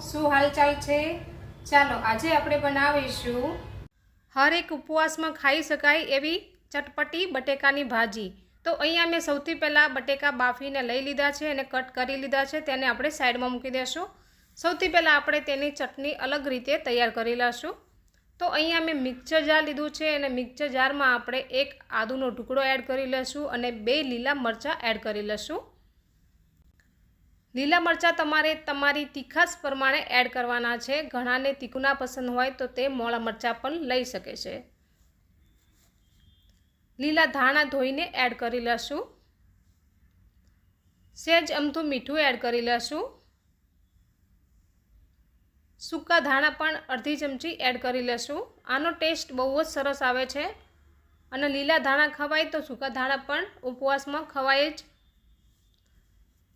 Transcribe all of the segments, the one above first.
શું હાલચાલ છે? ચાલો, આજે આપણે બનાવીશું હર એક ઉપવાસમાં ખાઈ શકાય એવી ચટપટી બટેકાની ભાજી. તો અહીંયા મેં સૌથી પહેલાં બટેકા બાફીને લઈ લીધા છે અને કટ કરી લીધા છે, તેને આપણે સાઈડમાં મૂકી દેશું. સૌથી પહેલાં આપણે તેની ચટણી અલગ રીતે તૈયાર કરી લઈશું. તો અહીંયા મેં મિક્સર જાર લીધું છે અને મિક્સર જારમાં આપણે એક આદુનો ટુકડો એડ કરી લઈશું અને બે લીલા મરચાં એડ કરી લઈશું. લીલા મરચાં તમારે તમારી તીખાસ પ્રમાણે એડ કરવાના છે. ઘણાને તીખું ના પસંદ હોય તો તે મોળા મરચાં પણ લઈ શકે છે. લીલા ધાણા ધોઈને એડ કરી લઈશું. સહેજ અમથું મીઠું એડ કરી લઈશું. સૂકા ધાણા પણ અડધી ચમચી એડ કરી લઈશું. આનો ટેસ્ટ બહુ જ સરસ આવે છે. અને લીલા ધાણા ખવાય તો સૂકા ધાણા પણ ઉપવાસમાં ખવાય જ.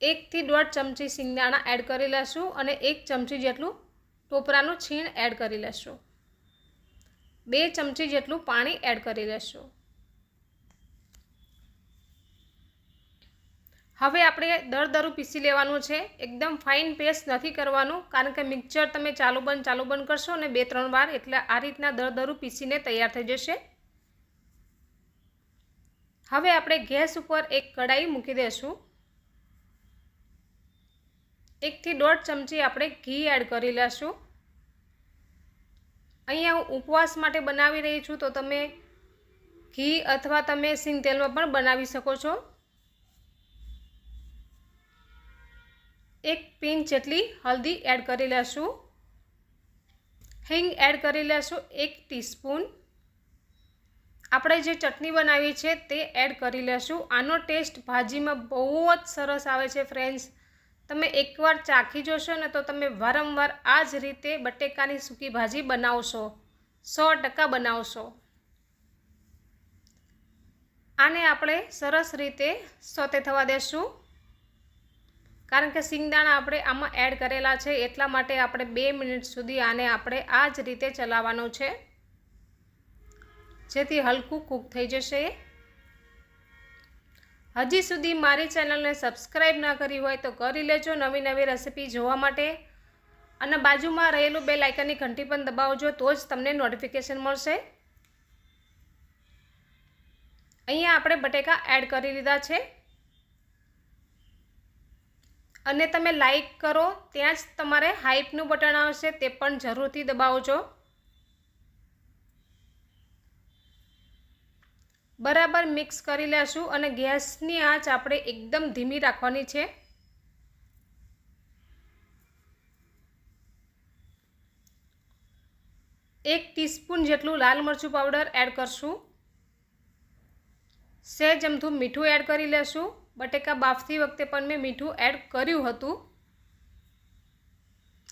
એકથી દોઢ ચમચી સિંગદાણા એડ કરી લઈશું અને એક ચમચી જેટલું ટોપરાનું છીણ એડ કરી લઈશું બે ચમચી જેટલું પાણી એડ કરી લઈશું હવે આપણે દર દરું પીસી લેવાનું છે. એકદમ ફાઇન પેસ્ટ નથી કરવાનું, કારણ કે મિક્સર તમે ચાલુ બંધ ચાલુ બંધ કરશો અને બે, ત્રણ વાર, એટલે આ રીતના દર દરું પીસીને તૈયાર થઈ જશે. હવે આપણે ગેસ ઉપર એક કઢાઈ મૂકી દઈશું એકથી દોઢ ચમચી આપણે ઘી એડ કરી લઈશું અહીંયા હું ઉપવાસ માટે બનાવી રહી છું, તો તમે ઘી અથવા તમે સિંગ તેલમાં પણ બનાવી શકો છો. એક પિંચ જેટલી હલ્દી એડ કરી લેશું. હિંગ એડ કરી લેશું એક ટીસ્પૂન. આપણે જે ચટણી બનાવી છે તે એડ કરી લેશું. આનો ટેસ્ટ ભાજીમાં બહુ જ સરસ આવે છે ફ્રેન્ડ્સ તમે એકવાર ચાખી જોશો ને તો તમે વારંવાર આ જ રીતે બટેકાની સૂકી ભાજી બનાવશો. સો ટકા બનાવશો. આને આપણે સરસ રીતે સોતે થવા દેશું. કારણ કે સિંગદાણા આપણે આમાં એડ કરેલા છે, એટલા માટે આપણે બે મિનિટ સુધી આને આપણે આ જ રીતે ચલાવવાનું છે. જેથી હલકું કૂક થઈ જશે. હજી સુધી મારી ચેનલને સબસ્ક્રાઈબ ના કરી હોય તો કરી લેજો નવી નવી રેસીપી જોવા માટે. અને બાજુમાં રહેલું બે લાઇકનની ઘંટી પણ દબાવજો, તો જ તમને નોટિફિકેશન મળશે. અહીંયા આપણે બટેકા એડ કરી લીધા છે. અને તમે લાઈક કરો, ત્યાં જ તમારે હાઇપનું બટન આવશે, તે પણ જરૂરથી દબાવજો. બરાબર મિક્સ કરી લેશું અને ગેસની આંચ આપણે એકદમ ધીમી રાખવાની છે. એક ટીસ્પૂન જેટલું લાલ મરચું પાવડર એડ કરશું. સે અમથું મીઠું એડ કરી લેશું. બટેકા બાફતી વખતે પણ મેં મીઠું એડ કર્યું હતું.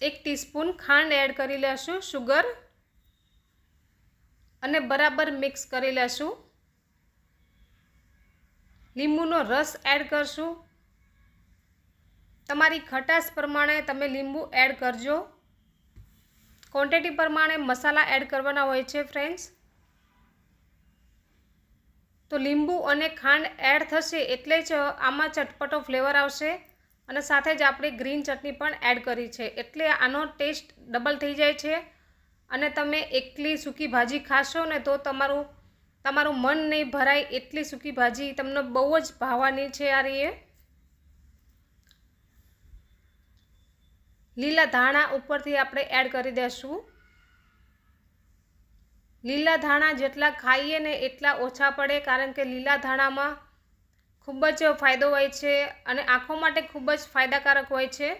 એક ટીસ્પૂન ખાંડ એડ કરી લેશું શુગર અને બરાબર મિક્સ કરી લેશું. લીંબુનો રસ એડ કરશું. તમારી ખટાશ પ્રમાણે તમે લીંબુ એડ કરજો. ક્વોન્ટિટી પ્રમાણે મસાલા એડ કરવાના હોય છે ફ્રેન્ડ્સ તો લીંબુ અને ખાંડ એડ થશે એટલે જ આમાં ચટપટો ફ્લેવર આવશે અને સાથે જ આપણે ગ્રીન ચટણી પણ એડ કરી છે. એટલે આનો ટેસ્ટ ડબલ થઈ જાય છે અને તમે એકલી સૂકી ભાજી ખાશો ને તો તમારું તમારું મન નહીં ભરાય એટલી સૂકી ભાજી તમને બહુ જ ભાવવાની છે આ રીએ. લીલા ધાણા ઉપરથી આપણે એડ કરી દઈશું લીલા ધાણા જેટલા ખાઈએ ને એટલા ઓછા પડે કારણ કે લીલા ધાણામાં ખૂબ જ ફાયદો હોય છે અને આંખો માટે ખૂબ જ ફાયદાકારક હોય છે.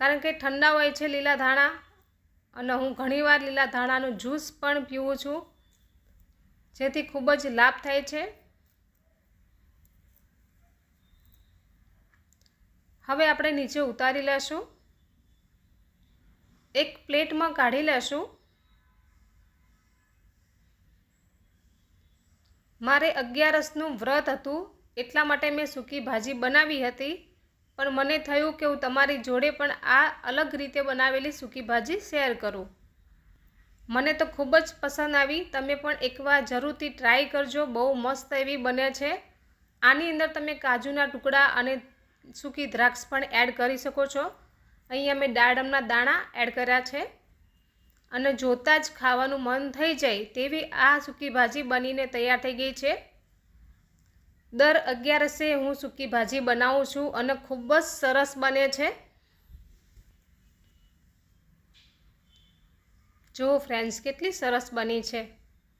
કારણ કે ઠંડા હોય છે લીલા ધાણા અને હું ઘણીવાર લીલા ધાણાનું જ્યુસ પણ પીવું છું. જેથી ખૂબ જ લાભ થાય છે. હવે આપણે નીચે ઉતારી લેશું. એક પ્લેટમાં કાઢી લેશું. મારે અગિયારસનું વ્રત હતું, એટલા માટે મેં સૂકી ભાજી બનાવી હતી, પણ મને થયું કે હું તમારી જોડે પણ આ અલગ રીતે બનાવેલી સૂકી ભાજી શેર કરું. મને તો ખૂબ જ પસંદ આવી. તમે પણ એકવાર જરૂરથી ટ્રાય કરજો. બહુ મસ્ત એવી બને છે. આની અંદર તમે કાજુના ટુકડા અને સૂકી દ્રાક્ષ પણ એડ કરી શકો છો. અહીંયા મેં દાડમના દાણા એડ કર્યા છે. અને જોતાં જ ખાવાનું મન થઈ જાય તેવી આ સૂકી ભાજી બનીને તૈયાર થઈ ગઈ છે. દર અગિયારસે હું સૂકી ભાજી બનાવું છું અને ખૂબ જ સરસ બને છે. જો ફ્રેન્ડ્સ કેટલી સરસ બની છે.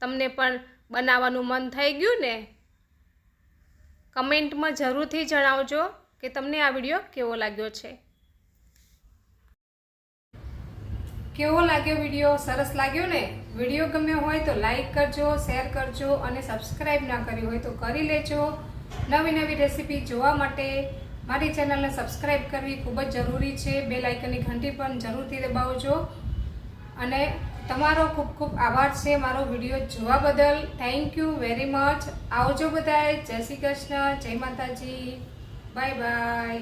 તમને પણ બનાવવાનું મન થઈ ગયું ને? કમેન્ટમાં જરૂરથી જણાવજો કે તમને આ વીડિયો કેવો લાગ્યો છે. કેવો લાગ્યો વીડિયો સરસ લાગ્યો ને? વીડિયો ગમ્યો હોય તો લાઈક કરજો શેર કરજો અને સબસ્ક્રાઈબ ના કરી હોય તો કરી લેજો. નવી નવી રેસીપી જોવા માટે મારી ચેનલને સબસ્ક્રાઈબ કરવી ખૂબ જ જરૂરી છે. બે લાઇકનની ઘંટી પણ જરૂરથી દબાવજો. અને તમારો ખૂબ ખૂબ આભાર છે મારો વીડિયો જોવા બદલ. થેન્ક યુ વેરી મચ આવજો બધાએ. જય શ્રી કૃષ્ણ. જય માતાજી. Bye bye